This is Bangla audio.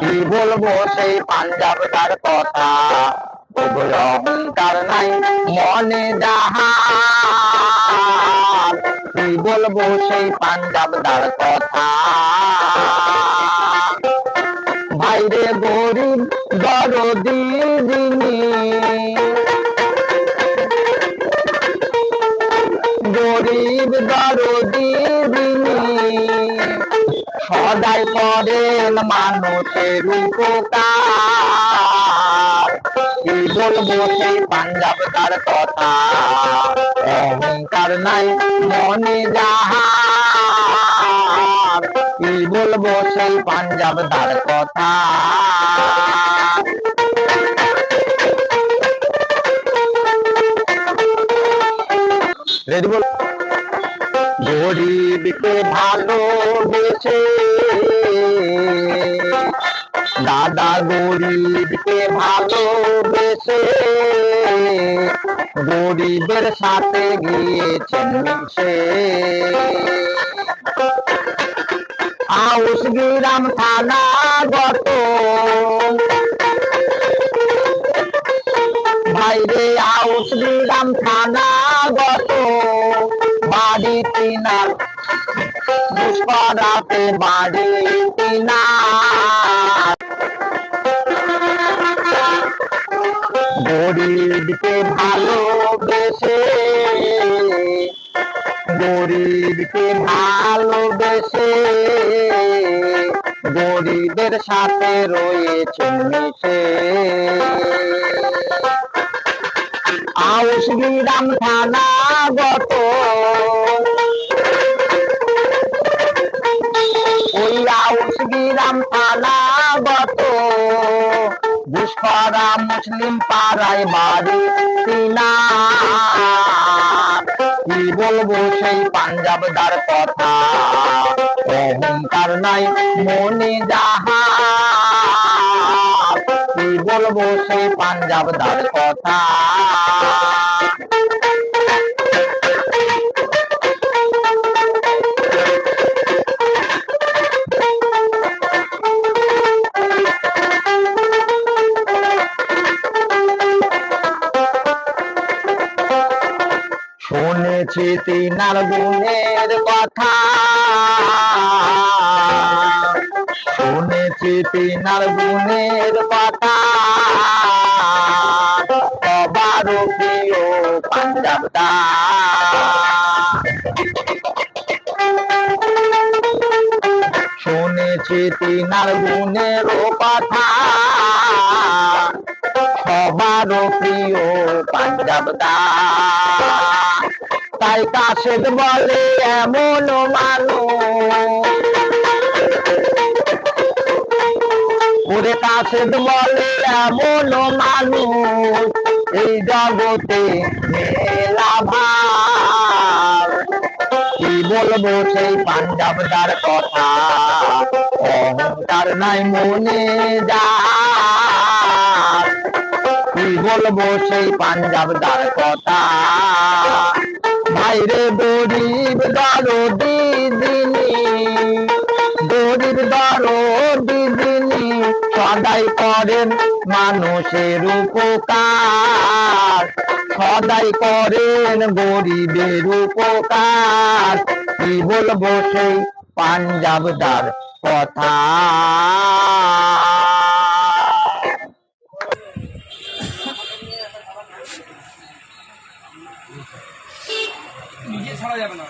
কি বলব সেই পাঞ্জাব তার কথা। তবু অহংকার নাই মনে যাহার কি বলব সেই পাঞ্জাব তার কথা। ভাইরে গরিব দরদি দিনী। গরিব দরদি সদাই করেন মানুষের উপকার। কি বলব সেই পাঞ্জাব তার কথা। অহংকার নাই মনে যাহার। কি বলব সেই পাঞ্জাব তার কথা। রেডি বল? গরিবকে ভালোবেসে। দাদা গরিবকে ভালোবেসে। গরিবের সাথে গিয়েছেন মিশে। আউস গ্রাম থানা গত। ভাইরে আউস গ্রাম থানা তিনার পুষ্পরাতে বাড়ি তিনার গরিবকে ভালোবেসে গরিবকে ভালোবেসে, গরিবের সাথে রয়েছে মিশে। আউস গ্রাম থানা গত থানা গত ঘুষখরা মুসলিম পাড়ায় বাড়ি তিনা কি বলব সেই পাঞ্জাবদার কথা? অহংকার নাই মনে যাহা, কি বলব সেই পাঞ্জাবদার কথা? শুনেছি তিনার গুণের কথা। শুনেছি তিনার গুণের কথা। পাঞ্জাব শুনেছি তিনার গুণের কথা। সবারও প্রিয় পাঞ্জাব তাই কাশেদ বলে এমন মানুষ। ওরে কাশেদ বলে এমন মানুষ, এই জগতে কি বলব সেই পাঞ্জাবদার কথা? অহংকার নাই মনে যা। বলব সেই পাঞ্জাবদার কথা। ভাইরে গরিব দরো দিদিনি, গরিব দরো দিদিনি, সদাই করেন মানুষের উপকার। সদাই করেন গরিবের উপকার। কি বলব সেই পাঞ্জাবদার কথা? নিজে ছাড়া যাবে না।